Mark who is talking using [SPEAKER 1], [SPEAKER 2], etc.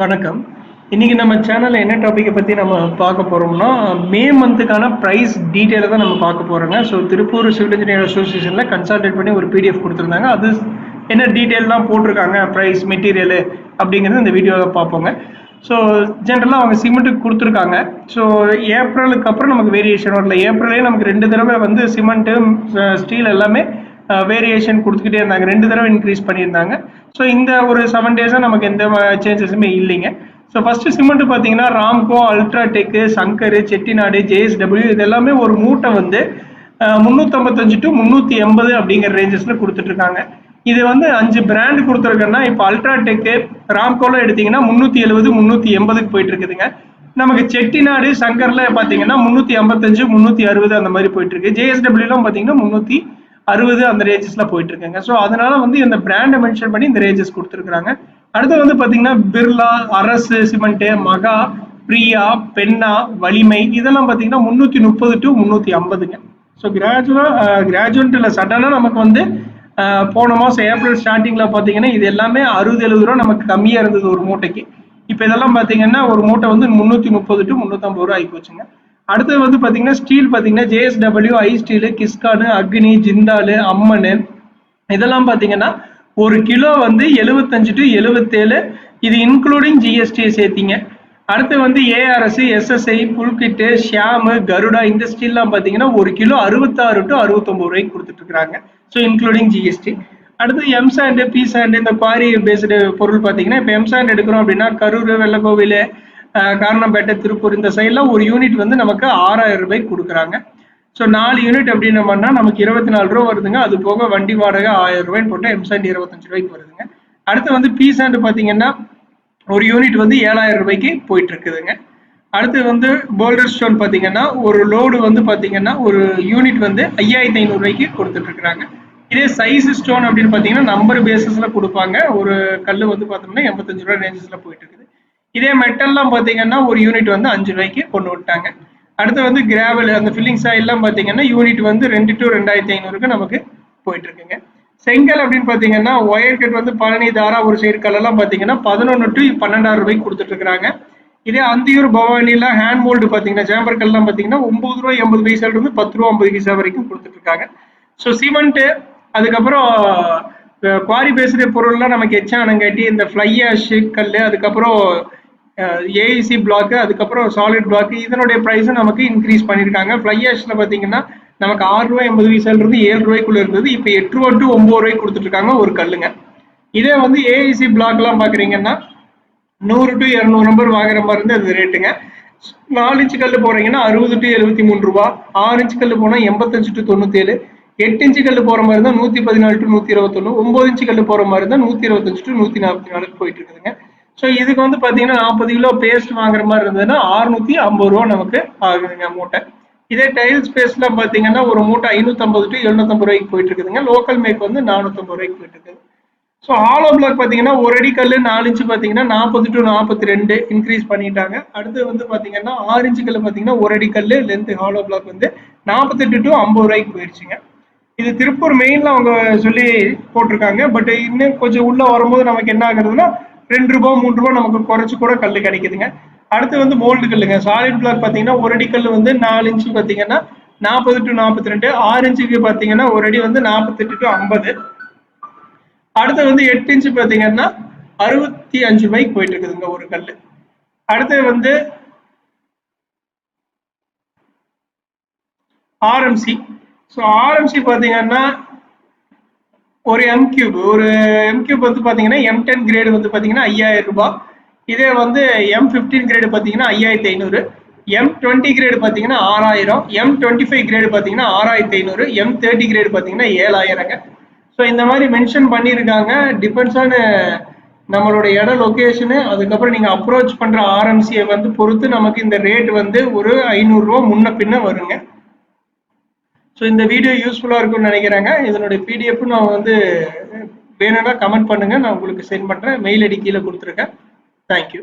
[SPEAKER 1] வணக்கம். இன்றைக்கி நம்ம சேனலில் என்ன டாப்பிக்கை பற்றி நம்ம பார்க்க போகிறோம்னா மே மந்த்துக்கான ப்ரைஸ் டீட்டெயிலை தான் நம்ம பார்க்க போகிறோங்க ஸோ திருப்பூர் சிவில் இன்ஜினியர் அசோசியேஷனில் கன்சல்டேட் பண்ணி ஒரு பிடிஎஃப் கொடுத்துருந்தாங்க. அது என்ன டீட்டெயில்லாம் போட்டிருக்காங்க ப்ரைஸ் மெட்டீரியலு அப்படிங்கிறது இந்த வீடியோவில் பார்ப்போங்க. ஸோ ஜென்ரலாக அவங்க சிமெண்ட்டுக்கு கொடுத்துருக்காங்க. ஸோ ஏப்ரலுக்கு அப்புறம் நமக்கு வேரியேஷன் வரல ஏப்ரலே நமக்கு ரெண்டு தடவை வந்து சிமெண்ட்டு ஸ்டீல் எல்லாமே வேரியேஷன் கொடுத்துக்கிட்டே இருந்தாங்க. ரெண்டு தடவை இன்க்ரீஸ் பண்ணியிருந்தாங்க. ஸோ இந்த ஒரு செவன் டேஸாக நமக்கு எந்த சேஞ்சஸுமே இல்லைங்க. ஸோ ஃபர்ஸ்ட் சிமெண்ட் பார்த்தீங்கன்னா ராம்கோ அல்ட்ராடெக்கு சங்கர் செட்டிநாடு ஜேஎஸ்டபிள்யூ இது எல்லாமே ஒரு மூட்டை வந்து முந்நூற்றம்பத்தஞ்சு டு முந்நூற்றி எண்பது அப்படிங்கிற ரேஞ்சஸில் கொடுத்துட்ருக்காங்க. இது வந்து அஞ்சு பிராண்ட் கொடுத்துருக்கேன்னா இப்போ அல்ட்ராடெக்கு ராம்கோவில் எடுத்தீங்கன்னா முந்நூற்றி எழுபது முந்நூற்றி எண்பதுக்கு போயிட்டு இருக்குதுங்க நமக்கு செட்டிநாடு சங்கர்ல பார்த்தீங்கன்னா முந்நூற்றி ஐம்பத்தஞ்சு முந்நூற்றி அறுபது அந்த மாதிரி போயிட்டு இருக்கு ஜேஎஸ்டபிள்யூலாம் பார்த்தீங்கன்னா முந்நூற்றி அறுபது அந்த ரேஞ்சஸ்ல போயிட்டு இருக்காங்க ஸோ அதனால வந்து இந்த பிராண்டை மென்ஷன் பண்ணி இந்த ரேஞ்சஸ் கொடுத்துருக்காங்க அடுத்து வந்து பாத்தீங்கன்னா பிர்லா அரசு சிமெண்ட் மகா பிரியா பென்னா வலிமை இதெல்லாம் பாத்தீங்கன்னா முன்னூத்தி முப்பது டு முன்னூத்தி ஐம்பதுங்க. ஸோ கிராஜுவலா கிராஜுவல் இல்லை சடனா நமக்கு வந்து போன மாசம் ஏப்ரல் ஸ்டார்டிங்ல பாத்தீங்கன்னா இது எல்லாமே அறுபது எழுபது ரூபா நமக்கு கம்மியா இருந்தது ஒரு மூட்டைக்கு. இப்போ இதெல்லாம் பாத்தீங்கன்னா ஒரு மூட்டை வந்து முன்னூத்தி முப்பது டு முன்னூத்தம்பது ரூபா ஆகி போச்சுங்க அடுத்தது வந்து பார்த்தீங்கன்னா ஸ்டீல் பார்த்தீங்கன்னா ஜேஎஸ்டபிள்யூ ஐ ஸ்டீலு கிஸ்கானு அக்னி ஜிந்தாலு அம்மனு இதெல்லாம் பார்த்தீங்கன்னா ஒரு கிலோ வந்து எழுபத்தஞ்சு டு எழுபத்தேழு இது இன்க்ளூடிங் ஜிஎஸ்டியை சேர்த்திங்க. அடுத்து வந்து ஏஆர்எஸ் எஸ்எஸ்ஐ புல்கிட்டு ஷியாமு கருடா இந்த ஸ்டீல்லாம் பார்த்தீங்கன்னா ஒரு கிலோ அறுபத்தாறு டு அறுபத்தொம்பது ரூபாய்க்கு கொடுத்துட்ருக்குறாங்க ஸோ இன்க்ளூடிங் ஜிஎஸ்டி அடுத்து எம் சாண்டு பி சாண்டு இந்த குவாரி பேஸ்டு பொருள் பார்த்தீங்கன்னா இப்போ எம் சாண்ட் எடுக்கிறோம் அப்படின்னா கரூர் வெள்ளக்கோவில் காரணம்பேட்டை திருப்பூர் இந்த சைடில் ஒரு யூனிட் வந்து நமக்கு ஆறாயிரம் ரூபாய்க்கு கொடுக்குறாங்க. ஸோ நாலு யூனிட் அப்படின்னு நமக்கு இருபத்தி நாலு ரூபா வருதுங்க. அது போக வண்டி வாடகை ஆயிரம் ரூபாய்னு போட்டால் எம்சாண்ட் இருபத்தஞ்சு ரூபாய்க்கு வருதுங்க. அடுத்து வந்து பீசாண்டு பார்த்தீங்கன்னா ஒரு யூனிட் வந்து ஏழாயிரம் ரூபாய்க்கு போயிட்டு இருக்குதுங்க அடுத்து வந்து போல்டர் ஸ்டோன் பார்த்தீங்கன்னா ஒரு லோடு வந்து பார்த்தீங்கன்னா ஒரு யூனிட் வந்து ஐயாயிரத்தி ஐநூறுரூவாய்க்கு கொடுத்துட்டு இருக்கிறாங்க இதே சைஸ் ஸ்டோன் அப்படின்னு பார்த்தீங்கன்னா நம்பர் பேசிஸ்ல கொடுப்பாங்க. ஒரு கல் வந்து பார்த்தோம்னா எண்பத்தஞ்சு ரூபா ரேஞ்சஸில் போயிட்டு இருக்குது இதே மெட்டல்லாம் பார்த்தீங்கன்னா ஒரு யூனிட் வந்து அஞ்சு ரூபாய்க்கு கொண்டு விட்டாங்க. அடுத்து வந்து கிராவல் அந்த ஃபில்லிங் சாயில்லாம் பார்த்தீங்கன்னா யூனிட் வந்து ரெண்டு டு ரெண்டாயிரத்தி ஐநூறுக்கு நமக்கு போயிட்டு இருக்குங்க செங்கல் அப்படின்னு பார்த்தீங்கன்னா ஒயர் கட் வந்து பழனி தாரா ஒரு சைடு கல்லெல்லாம் பார்த்தீங்கன்னா பதினொன்று டு பன்னெண்டாயிரம் ரூபாய்க்கு கொடுத்துட்டு இருக்காங்க இதே அந்தியூர் பவானிலாம் ஹேண்ட் மோல்டு பார்த்தீங்கன்னா சேம்பர் கல்லாம் பார்த்தீங்கன்னா ஒம்பது ரூபா எண்பது பைசால இருந்து பத்து ரூபா ஐம்பது பைசா வரைக்கும் கொடுத்துட்டு இருக்காங்க ஸோ சிமெண்ட்டு அதுக்கப்புறம் குவாரி பேசுகிற பொருள்லாம் நமக்கு எச்சானங்காட்டி இந்த ஃப்ளை ஆஷு கல் அதுக்கப்புறம் ஏஇசி பிளாக்கு அதுக்கப்புறம் சாலிட் பிளாக்கு இதனுடைய ப்ரைஸும் நமக்கு இன்க்ரீஸ் பண்ணியிருக்காங்க ஃப்ளை ஆஷில் பார்த்தீங்கன்னா நமக்கு ஆறு ரூபாய் எண்பது பைசால இருந்து ஏழு ரூபாய்க்குள்ள இருந்தது. இப்போ எட்டு ரூபா டு ஒன்பது ரூபாய்க்கு கொடுத்துட்ருக்காங்க ஒரு கல்லுங்க. இதே வந்து ஏஐசி பிளாக்லாம் பார்க்குறீங்கன்னா நூறு டு இரநூறு நம்பர் வாங்குற மாதிரி இருந்து அது ரேட்டுங்க நாலு இன்ச்சு கல் போகிறீங்கன்னா அறுபது டு எழுபத்தி மூணு ரூபா. ஆறு இன்ச்சு கல் போனால் எண்பத்தஞ்சு டு தொண்ணூத்தேழு. எட்டு இன்ச்சு கல் போகிற மாதிரி இருந்தால் நூற்றி பதினாலு டு நூற்றி இருபத்தொன்னு. ஒம்பது இன்ச்சு கல் போகிற மாதிரி இருந்தால் நூற்றி இருபத்தஞ்சு டு நூற்றி நாற்பத்தி நாலுக்கு போயிட்டு இருக்குதுங்க. ஸோ இதுக்கு வந்து பார்த்தீங்கன்னா நாற்பது கிலோ பேஸ்ட் வாங்குற மாதிரி இருந்ததுன்னா அறுநூத்தி ஐம்பது ரூபா நமக்கு ஆகுதுங்க மூட்டை. இதே டைல்ஸ் பேஸ்ட்லாம் பார்த்தீங்கன்னா ஒரு மூட்டை ஐநூற்றம்பது டு எழுநூத்தம்பது ரூபாய்க்கு போயிட்டு இருக்குதுங்க லோக்கல் மேக் வந்து நானூற்றம்பது ரூபாய்க்கு போயிட்டு இருக்குது ஸோ ஹாலோ பிளாக் பார்த்தீங்கன்னா ஒரு அடி கல் நாலு இன்ச்சு பார்த்தீங்கன்னா நாற்பது டு நாற்பத்தி ரெண்டு இன்க்ரீஸ் பண்ணிட்டாங்க. அடுத்து வந்து பார்த்தீங்கன்னா ஆறு இன்ச்சு கல் பார்த்தீங்கன்னா ஒரு அடி கல் லென்த் ஹாலோ பிளாக் வந்து நாற்பத்தெட்டு டு ஐம்பது ரூபாய்க்கு போயிடுச்சுங்க. இது திருப்பூர் மெயினில் அவங்க சொல்லி போட்டிருக்காங்க. பட் இன்னும் கொஞ்சம் உள்ளே வரும்போது நமக்கு என்ன ஆகுறதுன்னா ரெண்டு ரூபா மூணு ரூபா நமக்கு குறைச்சு கூட கல் கிடைக்குதுங்க. அடுத்து வந்து மோல்டு கல்லுங்க. சாலிட் பிளாக் பார்த்தீங்கன்னா ஒரு அடி கல் வந்து நாலு இன்ச்சு பார்த்தீங்கன்னா நாற்பது டு நாற்பத்தி ரெண்டு ஆறு இன்ச்சுக்கு பார்த்தீங்கன்னா ஒரு அடி வந்து நாற்பத்தெட்டு டு ஐம்பது. அடுத்து வந்து எட்டு இன்ச்சு பார்த்தீங்கன்னா அறுபத்தி அஞ்சு ரூபாய்க்கு போயிட்டு இருக்குதுங்க ஒரு கல் அடுத்து வந்து ஆர்எம்சி ஸோ ஆர்எம்சி பார்த்தீங்கன்னா ஒரு எம் கியூப் ஒரு எம் கியூப் வந்து பார்த்தீங்கன்னா எம் டென் கிரேடு வந்து பார்த்தீங்கன்னா ஐயாயிரம் ரூபாய். இதே வந்து எம் ஃபிஃப்டீன் கிரேடு பார்த்தீங்கன்னா ஐயாயிரத்தி ஐநூறு. எம் டுவெண்ட்டி கிரேடு பார்த்தீங்கன்னா ஆறாயிரம். எம் டுவெண்ட்டி ஃபைவ் கிரேடு பார்த்தீங்கன்னா ஆறாயிரத்தி ஐநூறு. எம் தேர்ட்டி கிரேடு பார்த்தீங்கன்னா ஏழாயிரங்க. ஸோ இந்த மாதிரி மென்ஷன் பண்ணியிருக்காங்க. டிபெண்ட்ஸ் ஆன் நம்மளோட இட லொக்கேஷனு அதுக்கப்புறம் நீங்கள் அப்ரோச் பண்ணுற ஆர்எம்சியை வந்து பொறுத்து நமக்கு இந்த ரேட் வந்து ஒரு ஐநூறுரூவா முன்ன பின்ன வருங்க. ஸோ இந்த வீடியோ யூஸ்ஃபுல்லாக இருக்கும்னு நினைக்கிறாங்க. இதனுடைய பிடிஎஃப் நான் வந்து வேணும்னா கமெண்ட் பண்ணுங்கள் நான் உங்களுக்கு சென்ட் பண்ணுறேன் மெயில் ஐடி கீழே கொடுத்துருக்கேன். தேங்க்யூ